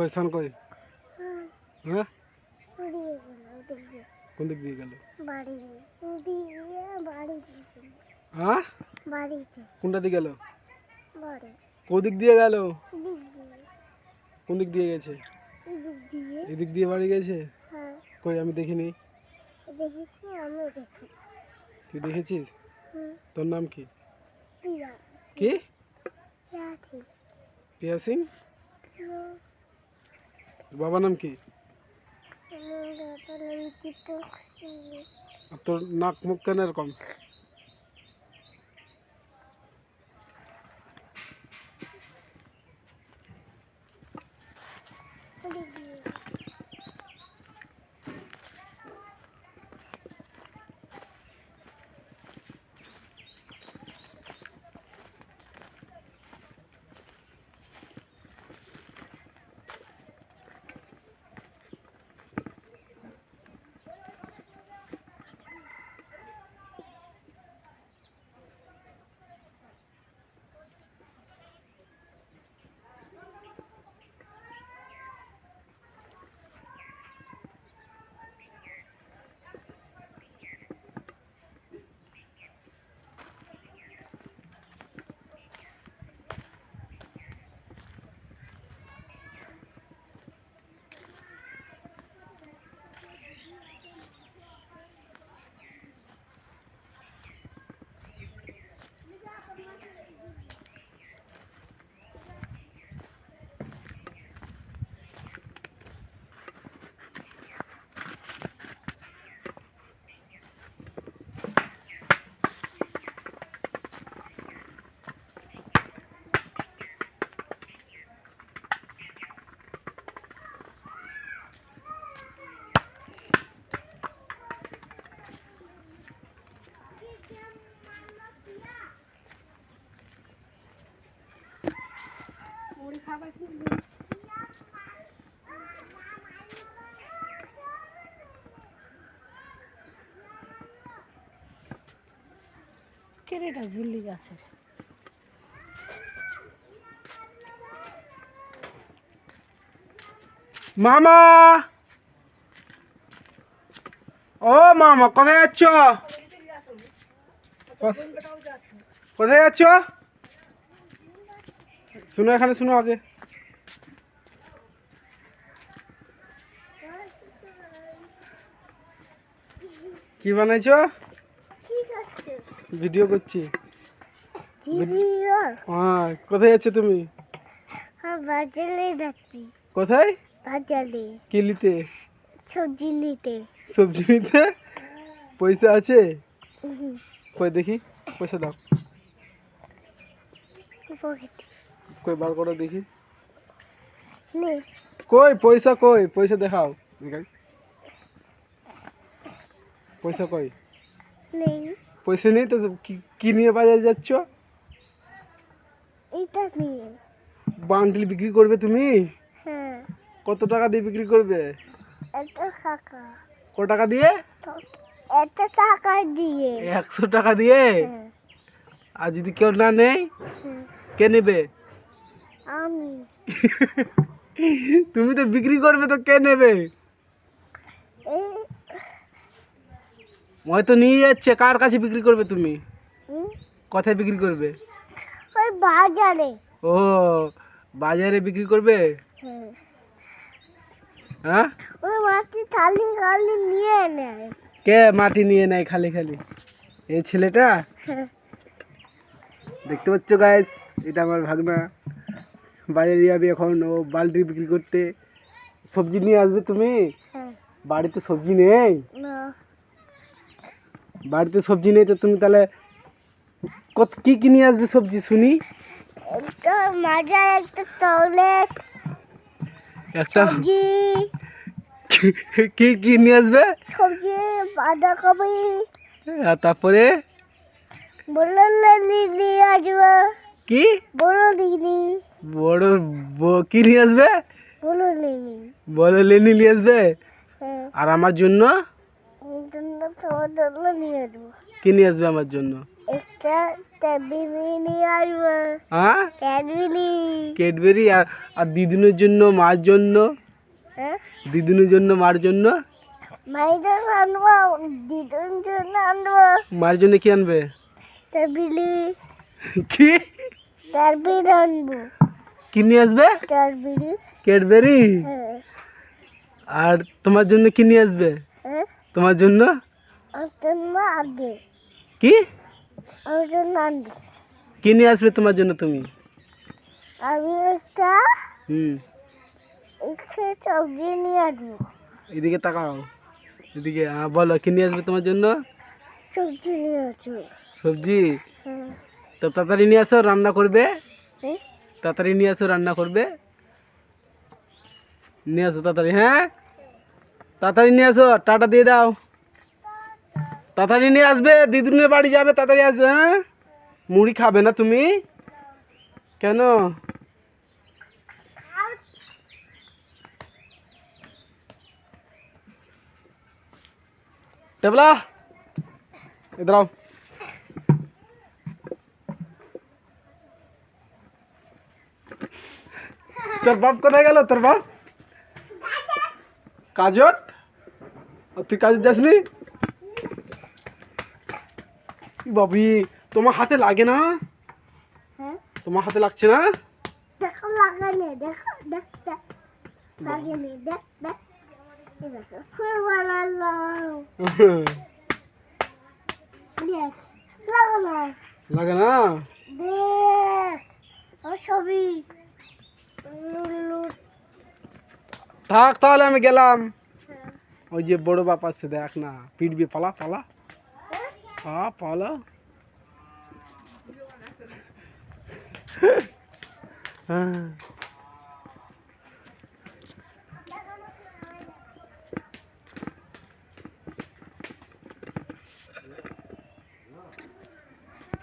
কই সান কই? হ্যাঁ? কোন দিক দিয়ে গেল? বাড়ি দিয়ে বাড়ি হ্যাঁ? বাড়িতে কোনটা দিয়ে গেল? বাড়ি কোন দিয়ে গেল? কোন দিক দিয়ে গেছে? এদিক দিয়ে বাড়ি গেছে? কই আমি দেখিনি। আমিও দেখেছি তুই দেখেছিস? তোর নাম কি? কি? পিয়া বাবার নাম কি? তোর নাক মুখ কেন এরকম? কেরেটা ঝুলি গাছের? মামা! ও মামা কোথায় যাচ্ছ? কোথায় যাচ্ছ? শুনো এখানে শুনো আগে। কি বানাইছো? ভিডিও করছি। হ্যাঁ কোথায় যাচ্ছ তুমি? কোথায়? সবজি নিতে সবজি নিতে? পয়সা আছে? কই দেখি পয়সা দাও। কই বার করে দেখি। কই পয়সা কই? পয়সা দেখাও। পয়সা কই? নেই। পয়সা নেই তো কি- নিয়ে বাজারে যাচ্ছ? বান্ডিল বিক্রি করবে তুমি? হ্যাঁ। কত টাকা দিয়ে বিক্রি করবে? একটা টাকা। দিয়ে? একটা টাকা দিয়ে। একশো টাকা দিয়ে? আর যদি কেউ না নেই হ্যাঁ, কে নেবে? আমি। তুমি তো বিক্রি করবে তো কে নেবে? এই। হয়তো নিয়ে যাচ্ছে কার কাছে বিক্রি করবে তুমি? কোথায় বিক্রি করবে? ওই বাজারে। ও বাজারে বিক্রি করবে? হ্যাঁ? ওই মাটি থালি খালি নিয়ে নেয়। কে মাটি নিয়ে নেয় খালি খালি? এই ছেলেটা? হ্যাঁ। দেখতে পাচ্ছ গাইস এটা আমার ভাগনা। বাজারে যাবে এখন ও বালতি বিক্রি করতে। সবজি নিয়ে আসবে তুমি? হ্যাঁ। বাড়িতে সবজি নেই? না। বাড়িতে সবজি নেই তো তুমি তাহলে কত কি কি নিয়ে আসবে সবজি শুনি? মাজা একটা একটা সবজি। কি কি নিয়ে আসবে? সবজি বাঁধাকপি। তারপরে? বড় লিলি নিয়ে আসব। কি? বড় লিলি বড় কি নিয়ে আসবে? বড় লিলি বড় লেনি নিয়ে আসবে? হ্যাঁ। আর আমার জন্য? কি নিয়ে আসবে আমার জন্য? একটা নিয়ে আসব। হ্যাঁ? ক্যাডবেরি। আর দিদুনের জন্য মার জন্য? হ্যাঁ? দিদুনের জন্য মার জন্য? মাইদের আনব আনব। মার জন্য কি আনবে? কি? টেবিলি আনব কি নিয়ে আসবে? টেবিলি ক্যাডবেরি? হ্যাঁ। আর তোমার জন্য কি নিয়ে আসবে? হ্যাঁ? তোমার জন্য? আনবে। কি? আমার জন্য আনবে। কি নিয়ে আসবে তোমার জন্য তুমি? আমি একটা হুম। সবজি নিয়ে আসব এদিকে তাকাও। এদিকে হ্যাঁ বলো কি নিয়ে আসবে তোমার জন্য? সবজি নিয়ে আসব সবজি? তো তাড়াতাড়ি নিয়ে আসো রান্না করবে হ্যাঁ তাড়াতাড়ি নিয়ে আসো রান্না করবে নিয়ে আসো তাড়াতাড়ি হ্যাঁ তাড়াতাড়ি নিয়ে আসো টাটা দিয়ে দাও তাড়াতাড়ি নিয়ে আসবে দিদুনের বাড়ি যাবে তাড়াতাড়ি আসবে হ্যাঁ মুড়ি খাবে না তুমি কেন টেবলা इधर आओ তোর বাপ কোথায় গেল? তোর বাপ? কাজত আর তুই কাজত যাসনি বাবি তোমার হাতে লাগে না? হ্যাঁ? তোমার হাতে লাগছে না? দেখো লাগানে দেখো দেখ দেখ লাগানে দেখ দেখ। এই দেখো ফুল বানালাম দেখ লাগানো। লাগে না? দেখ ও ছবি। লুলু থাক তাহলে আমি গেলাম। ওই যে বড় বাপ আছে দেখ না পিটবি পালা পালা। পা পালা। হ্যাঁ।